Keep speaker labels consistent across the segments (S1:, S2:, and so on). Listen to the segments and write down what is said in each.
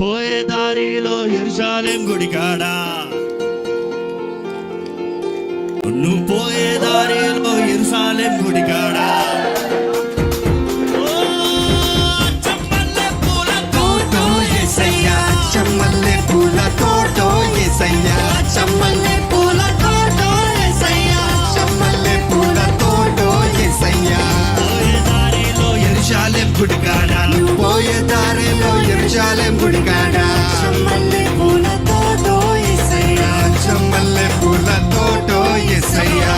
S1: పోయే దారిలో ఎరుసాలేం గుడికాడా.
S2: నువ్వు
S1: పోయే దారిలో ఎరుసాలేం గుడికాడా.
S2: గుడికాడా పోయే దారిలో ఎరుషాలెం గుడికాడ చమ్మల్లె పూల తోటో ఎసయ్యా. చమ్మల్లె పూల తోటో ఎసయ్యా.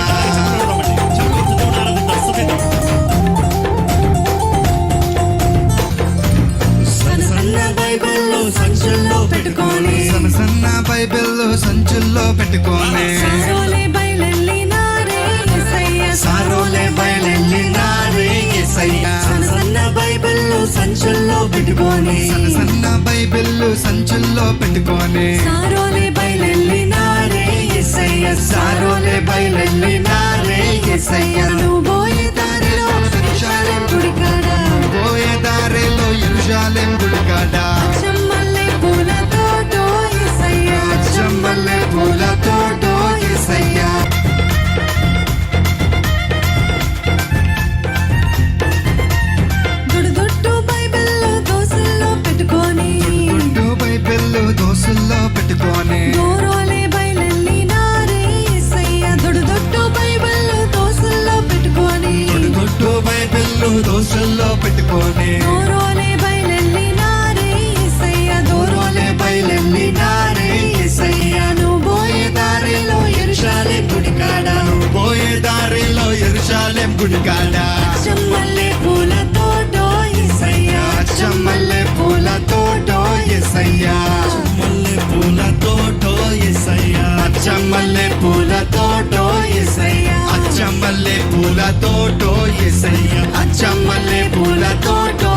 S3: బైబిల్లో సంచుల్లో పెట్టుకొని.
S2: సన్న సన్న బైబిల్ సంచుల్లో పెట్టుకోనే.
S3: సారోలే బయలెల్లినారే
S2: సారోలే బయలెల్లినారే
S3: సంచుల్లో పెట్టుకొని.
S2: సన్న బైబిల్ సంచుల్లో పెట్టుకోనే.
S3: సారోలే బయలెల్లినారే యేసయ్య
S2: సారోలే బయలెల్లినారే
S3: దోసుల్లో పెట్టుకోనే. దూరోలే బయలెల్లినారే యేసయ్య దూరోలే బయలెల్లినారే
S2: ఎసయ్యా
S3: నువ్వు పోయే దారిలో ఎరుషలేం గుడికాడ.
S2: పోయే దారిలో ఎరుషాలెం గుడికాడ.
S3: చెమ్మల్లే పూల తోటో యేసయ్య
S2: చమ్మల్లె పూల తోటో ఎసయ్యా
S1: మల్లె పూల తోటో ఎసయ్యా
S2: చమ్మల్లె పూల మల్లె పూలతోటో ఎసయ్య అచ్చ మల్లె పూలతోటో